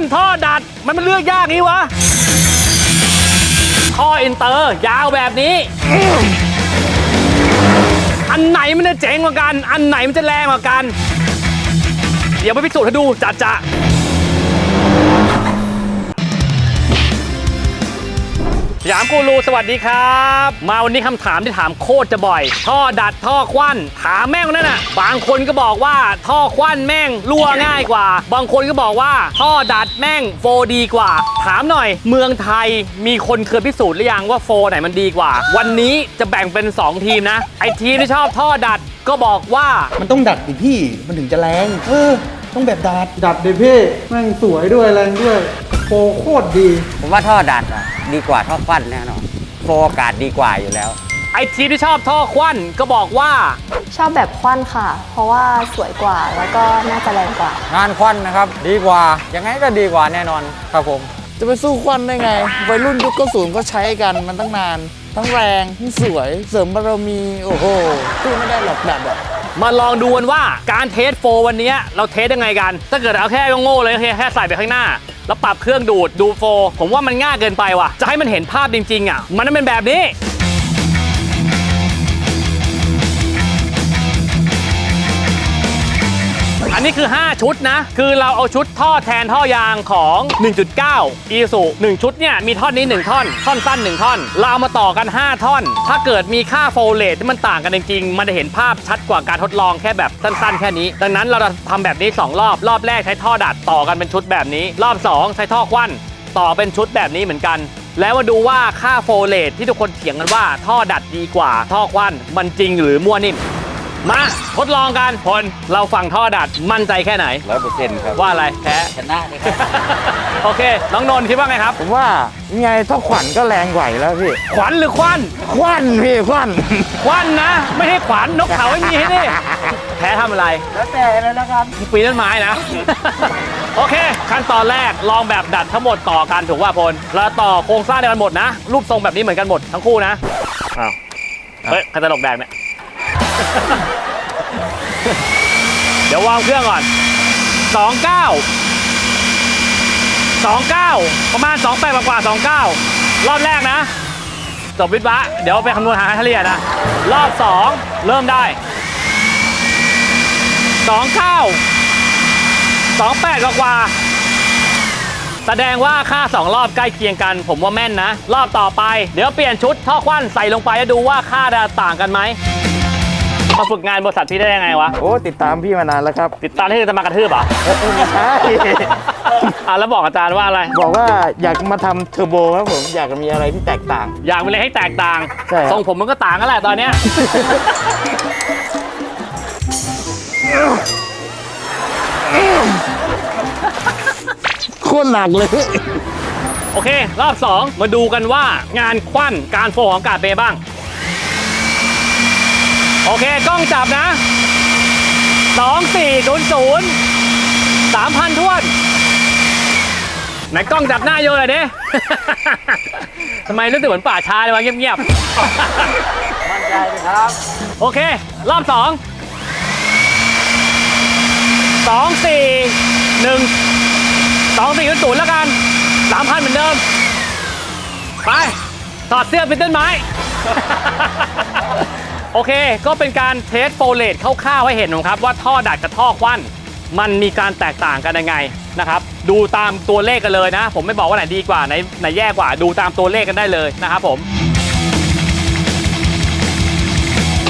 นท่อดัด มันมันเลือกยากนี้วะ ท่ออินเตอร์ยาวแบบนี้ อันไหนมันจะเจ๋งกว่ากัน อันไหนมันจะแรงกว่ากัน เดี๋ยวไปพิสูจน์ให้ดูจัดจะ ยามกูรูสวัสดีครับ มาวันนี้คำถามที่ถามโคตรจะบ่อย ท่อดัดท่อควันถามแม่งนั่นน่ะ บางคนก็บอกว่าท่อควันแม่งรั่วง่ายกว่า บางคนก็บอกว่าท่อดัดแม่งโฟดีกว่า ถามหน่อย เมืองไทยมีคนเคยพิสูจน์หรือยังว่าโฟไหนมันดีกว่า วันนี้จะแบ่งเป็น 2 ทีมนะ ไอทีมที่ชอบท่อดัดก็บอกว่ามันต้องดัดดิพี่มันถึงจะแรงเออต้องแบบดัดดัดดิพี่แม่งสวยด้วยแรงด้วย โปรโคตรดี ผมว่าท่อดัดอะดีกว่าท่อควันแน่นอนโฟร์อากาศดีกว่าอยู่แล้ว ไอทีมที่ชอบท่อควันก็บอกว่า ชอบแบบควันค่ะ เพราะว่าสวยกว่าแล้วก็น่าจะแรงกว่า งานควันนะครับ ดีกว่ายังไงก็ดีกว่าแน่นอนครับผม จะไปสู้ควันได้ไง วัยรุ่นยุคก็ศูนย์ก็ใช้กันมันตั้งนาน ทั้งแรงทั้งสวย เสริมบารมี โอ้โหสู้ไม่ได้หรอกดัดอะมาลองดูกันว่าการเทสโฟร์วันนี้เราเทสยังไงกัน ถ้าเกิดเอาแค่โง่ๆเลยแค่แค่ใส่ไปข้างหน้า แล้วปรับเครื่องดูดดูโฟ ผมว่ามันง่ายเกินไปว่ะ จะให้มันเห็นภาพจริงๆอะ มันต้องเป็นแบบนี้ นนี้คือ 5 ชุดนะ คือเราเอาชุดท่อแทนท่อยางของ 1.9 อีสุ1ชุดเนี่ยมีท่อนนี้ 1 ท่อน ท่อนสั้น 1 ท่อน เราเอามาต่อกัน 5 ท่อน ถ้าเกิดมีค่าโฟเลตที่มันต่างกันจริงๆ มันจะเห็นภาพชัดกว่าการทดลองแค่แบบสั้นๆ แค่นี้ ดังนั้นเราจะทำแบบนี้ 2 รอบ รอบแรกใช้ท่อดัดต่อกันเป็นชุดแบบนี้ รอบ 2 ใช้ท่อควันต่อเป็นชุดแบบนี้เหมือนกัน แล้วมาดูว่าค่าโฟเลตที่ทุกคนเถียงกันว่า ท่อดัดดีกว่า ท่อควันมันจริงหรือมั่วนิ่ม มาทดลองกันพลเราฟังท่อดัดมั่นใจแค่ไหน ร้อยเปอร์เซ็นต์ครับว่าอะไรแพ้ ชนะเลยครับ โอเค น้องนนท์คิดว่าไงครับ ผมว่ายังไงถ้าขวัญก็แรงกว่าอยู่แล้วพี่ ขวัญหรือควัน ควันพี่ควัน ควันนะ ไม่ให้ขวัญนกเขาไม่มีให้นี่แพ้ทำอะไร แล้วแต่เลยนะครับมึงปีนต้นไม้นะ โอเค ขั้นตอนแรกลองแบบดัดทั้งหมดต่อกันถูกว่าพลแล้วต่อโครงสร้างเดียวกันหมดนะ รูปทรงแบบนี้เหมือนกันหมดทั้งคู่นะอ้าว เฮ้ยใครตลกแดงเนี่ย เดี๋ยววางเครื่องก่อน29 29ประมาณ28กว่าๆ29รอบแรกนะ จบวิทย์วะเดี๋ยวไปคำนวณหาค่าเฉลี่ยนะ รอบ2เริ่มได้29 28กว่ากว่าแสดงว่าค่า 2 รอบใกล้เคียงกัน ผมว่าแม่นนะ รอบต่อไป เดี๋ยวเปลี่ยนชุดท่อควันใส่ลงไปแล้วดูว่าค่าจะต่างกันไหม มาฝึกงานบริษัทพี่ได้ยังไงวะ โอ้ติดตามพี่มานานแล้วครับติดตามที่จะมากระทืบเหรอเอ้ยไม่ใช่อะแล้วบอกอาจารย์ว่าอะไร บอกว่าอยากมาทำเทอร์โบครับผมอยากมีอะไรที่แตกต่าง อยากมีอะไรให้แตกต่างใช่ครับ ทรงผมมันก็ต่างกันแหละตอนเนี้ย โคตรหนักเลย โอเค รอบ 2 มาดูกันว่างานควันการโฟของอากาศเป็นไงบ้าง โอเค กล้องจับนะ 2 4 0 0 3,000ท้วน ไหนกล้องจับหน้าโยนเลยดิทำไมรู้สึกเหมือนป่าช้าเลยวะเงียบๆ มั่นใจครับ โอเค รอบสอง สองสี่หนึ่งสองสี่ศูนย์แล้วกันสามพันเหมือนเดิม ไป ถอดเสื้อเป็นต้นไม้ โอเค ก็เป็นการเทสโฟเลตคร่าวๆให้เห็นนะครับ ว่าท่อดัดกับท่อควันมันมีการแตกต่างกันยังไงนะครับ ดูตามตัวเลขกันเลยนะ ผมไม่บอกว่าไหนดีกว่าไหนไหนแย่กว่า ดูตามตัวเลขกันได้เลยนะครับผม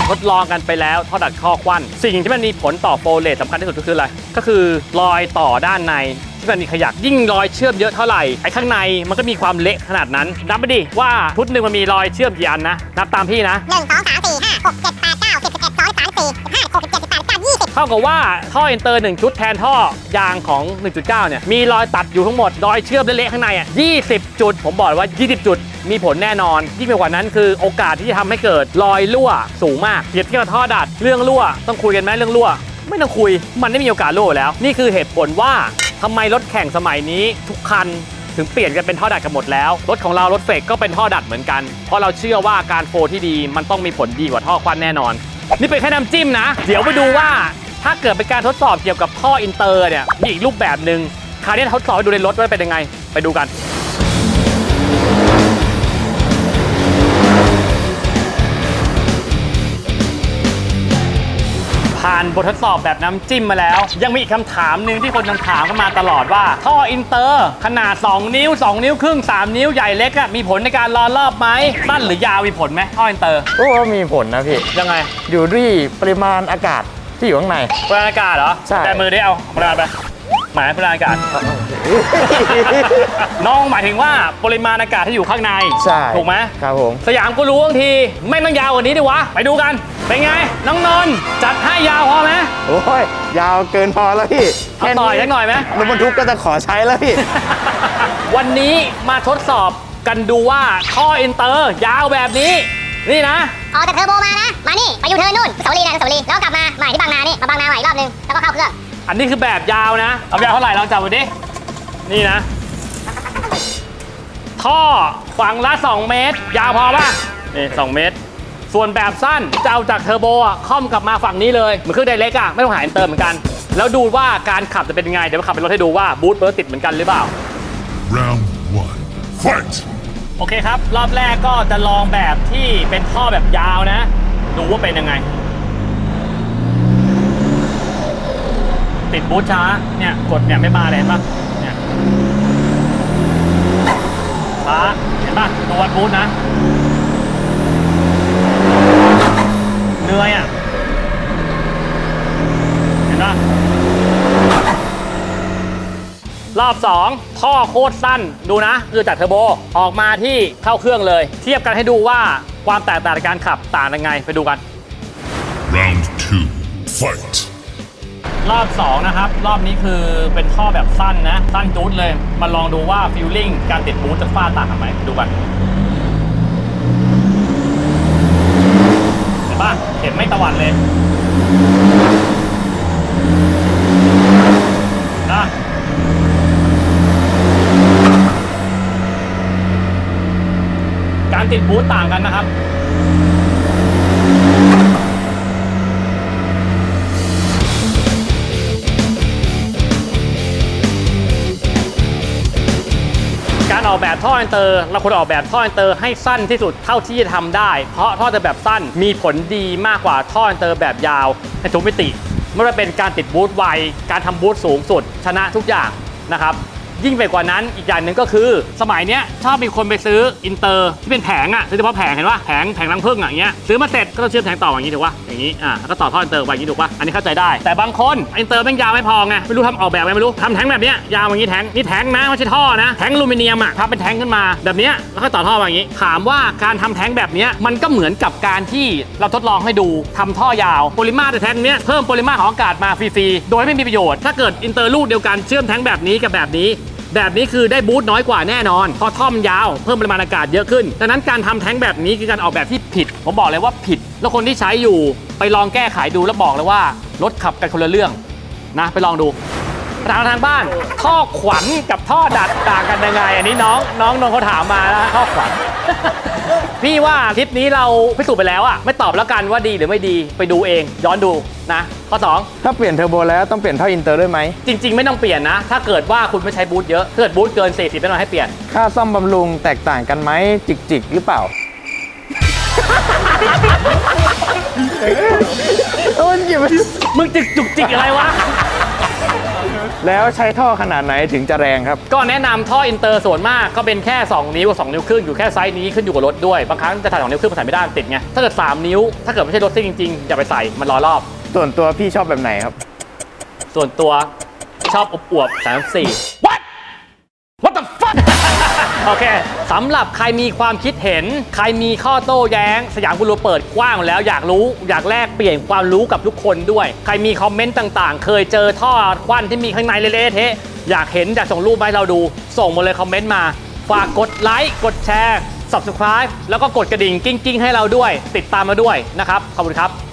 ทดลองกันไปแล้วท่อดัดข้อควัน สิ่งที่มันมีผลต่อโฟเลตสำคัญที่สุดก็คืออะไร ก็คือรอยต่อด้านใน ที่มันมีขยักยิ่งรอยเชื่อมเยอะเท่าไหร่ไอ้ข้างในมันก็มีความเละขนาดนั้นนับไปดิว่าชุดหนึ่งมันมีรอยเชื่อมกี่อันนะนับตามพี่นะหนึ่งสองสามสี่ห้าหกเจ็ดแปดเก้าสิบสิบเอ็ดสองสามสี่สิบห้าหกสิบเจ็ดสิบแปดสิบเก้ายี่สิบเท่ากับว่าท่อเอนเตอร์1ชุดแทนท่อยางของ 1.9 เนี่ยมีรอยตัดอยู่ทั้งหมดรอยเชื่อมเละๆข้างในอะ20 จุด ผมบอกเลยว่า 20 จุดมีผลแน่นอน ยิ่งไปกว่านั้นคือโอกาสที่จะทำให้เกิดรอยรั่วสูงมากเปรียบเทียบกับท่อดัด เรื่องรั่ว ต้องคุยกันไหมเรื่องรั่ว ไม่ต้องคุย มันไม่มีโอกาสรั่วอยู่แล้ว นี่คือเหตุผลว่า ทำไมรถแข่งสมัยนี้ทุกคันถึงเปลี่ยนกันเป็นท่อดัดกันหมดแล้ว รถของเรารถเฟกก็เป็นท่อดัดเหมือนกัน เพราะเราเชื่อว่าการโฟที่ดีมันต้องมีผลดีกว่าท่อควันแน่นอน นี่เป็นแค่น้ำจิ้มนะ เดี๋ยวไปดูว่าถ้าเกิดเป็นการทดสอบเกี่ยวกับท่ออินเตอร์เนี่ยมีอีกรูปแบบหนึ่งคราวนี้ทดสอบให้ดูในรถว่าเป็นยังไง ไปดูกันานบททดสอบแบบน้ำจิ้มมาแล้ว ยังมีอีกคำถามหนึ่งที่คนยังถามกันมาตลอดว่า ท่ออินเตอร์ขนาด 2 นิ้ว 2 นิ้วครึ่ง 3 นิ้วใหญ่เล็กอะมีผลในการรอรอบไหมสั้นหรือยาวมีผลไหมท่ออินเตอร์ก็ว่ามีผลนะพี่ ยังไง อยู่ที่ปริมาณอากาศที่อยู่ข้างใน พลังอากาศเหรอใช่ แต่มือได้เอาพลังไป หมายพลังอากาศ น้องหมายถึงว่าปริมาณอากาศที่อยู่ข้างในใช่ถูกไหมครับผม สยามก็รู้บางทีไม่ต้องยาวกว่านี้ดิวะ ไปดูกัน เป็นไง น้องนนท์จัดให้ยาวพอไหมโอ้ยยาวเกินพอแล้วพี่เอาต่อยสักหน่อยไหม รถบรรทุกก็จะขอใช้แล้วพี่ วันนี้มาทดสอบกันดูว่าท่ออินเตอร์ยาวแบบนี้ นี่นะ ออกจากเทอร์โบมานะ มานี่ ไปยูเทิร์นนู่นอนุสาวรีย์นะอนุสาวรีย์แล้วกลับมาใหม่ที่บางนานี่ มาบางนาใหม่อีกรอบนึง แล้วก็เข้าเครื่อง อันนี้คือแบบยาวนะ เอายาวเท่าไหร่ลองจับดูดิ นี่นะ ท่อฝั่งละ 2 เมตร ยาวพอป่ะ นี่2เมตร ส่วนแบบสั้นจะเอาจากเทอร์โบอะค่อมกลับมาฝั่งนี้เลย เหมือนเครื่องไดเล็กอะไม่ต้องหาอินเตอร์เหมือนกัน แล้วดูว่าการขับจะเป็นยังไง เดี๋ยวขับเป็นรถให้ดูว่าบูทเบิร์ติดเหมือนกันหรือเปล่า Round one. Fight! โอเคครับ รอบแรกก็จะลองแบบที่เป็นท่อแบบยาวนะ ดูว่าเป็นยังไง ติดบูทช้าเนี่ยกดเนี่ยไม่มาเลยเห็นปะเนี่ยช้าเห็นปะตัววัดบูทนะเหนื่อยอะเห็นปะรอบ 2 ท่อโคตรสั้นดูนะคือจากเทอร์โบออกมาที่เข้าเครื่องเลย เทียบกันให้ดูว่าความแตกต่างในการขับต่างยังไงไปดูกัน Round two. Fight! รอบ 2 นะครับ รอบนี้คือเป็นท่อแบบสั้นนะ สั้นจูดเลย มาลองดูว่าฟิลลิ่งการติดบูทจะฟาดต่างกันไหมดูกันเห็นปะเห็นไม่ตะวันเลยนะการติดบูทต่างกันนะครับ ออกแบบท่ออินเตอร์ เราควรออกแบบท่ออินเตอร์ให้สั้นที่สุดเท่าที่จะทำได้ เพราะท่ออินเตอร์แบบสั้นมีผลดีมากกว่าท่ออินเตอร์แบบยาวในทุกมิติไม่ว่าเป็นการติดบูทไวการทำบูทสูงสุดชนะทุกอย่างนะครับ ยิ่งไปกว่านั้นอีกอย่างหนึ่งก็คือ สมัยเนี้ยชอบมีคนไปซื้ออินเตอร์ที่เป็นแผงอะซื้อเฉพาะแผงเห็นปะแผงแผงรังผึ้งอะอย่างเงี้ยซื้อมาเสร็จก็ต้องเชื่อมแผงต่ออย่างนี้ถูกปะอย่างนี้อะแล้วก็ต่อท่ออินเตอร์ไปอย่างนี้ถูกปะอันนี้เข้าใจได้แต่บางคนอินเตอร์แม่งยาวไม่พอไงไม่รู้ทำออกแบบไงไม่รู้ทำแทงแบบเนี้ยยาวอย่างนี้แทงนี่แทงนะไม่ใช่ท่อนะแทงอลูมิเนียมอะทำเป็นแทงขึ้นมาแบบเนี้ยแล้วก็ต่อท่อมาอย่างนี้ ถามว่าการทำแทงแบบเนี้ยมันก็เหมือนกับการที่เราทดลองให้ดูทำท่อยาวปริมาตรแทงเนี้ยเพิ่มปริมาตรของอากาศมาฟรีๆโดยไม่มีประโยชน์ถ้าเกิดอินเตอร์ลูกเดียวกันเชื่อมแทงแบบนี้กับแบบนี้ แบบนี้คือได้บูทน้อยกว่าแน่นอน เพราะท่อมยาวเพิ่มปริมาณอากาศเยอะขึ้น ดังนั้นการทำแท้งแบบนี้คือการออกแบบที่ผิด ผมบอกเลยว่าผิด แล้วคนที่ใช้อยู่ไปลองแก้ไขดูแล้วบอกเลยว่ารถขับกันคนละเรื่องนะไปลองดูทางทางบ้าน ท่อขวัญกับท่อดัดต่างกันยังไง อันนี้น้องน้องนนท์เขาถามมาแล้วท่อขวัญ พี่ว่าคลิปนี้เราพิสูจน์ไปแล้วอะไม่ตอบแล้วกันว่าดีหรือไม่ดีไปดูเอง ย้อนดูนะข้อสองถ้าเปลี่ยนเทอร์โบแล้วต้องเปลี่ยนท่ออินเตอร์ด้วยไหม จริง ๆ ไม่ต้องเปลี่ยนนะ ถ้าเกิดว่าคุณไม่ใช้บูทเยอะถ้าเกิดบูทเกิน40แน่นอนให้เปลี่ยน ค่าซ่อมบำรุงแตกต่างกันไหมจิกจิกๆหรือเปล่า โอ้ยหยิบไปมึงจิกจุกจิกอะไรวะ แล้วใช้ท่อขนาดไหนถึงจะแรงครับ ก็แนะนำท่ออินเตอร์ส่วนมากก็เป็นแค่ 2 นิ้วกับ2นิ้วครึ่งอยู่แค่ไซส์นี้ขึ้นอยู่กับรถด้วย บางครั้งจะถ่าย2นิ้วครึ่งมันใส่ไม่ได้มันติดไง ถ้าเกิด 3 นิ้ว ถ้าเกิดไม่ใช่รถซิ่งจริงๆอย่าไปใส่มันรอรอบ ส่วนตัวพี่ชอบแบบไหนครับ ส่วนตัวชอบอบอวบๆ34 What What the fuck โอเคสำหรับใครมีความคิดเห็น ใครมีข้อโต้แย้ง สยามกุลเปิดกว้างแล้วอยากรู้ อยากแลกเปลี่ยนความรู้กับทุกคนด้วย ใครมีคอมเมนต์ต่างๆ เคยเจอท่อควันที่มีข้างในเละๆเทะอยากเห็น อยากส่งรูปมาให้เราดู ส่งมาเลยคอมเมนต์มา ฝากกดไลค์กดแชร์ subscribe แล้วก็กดกระดิ่งกิ้งๆ ให้เราด้วย ติดตามมาด้วยนะครับขอบคุณครับ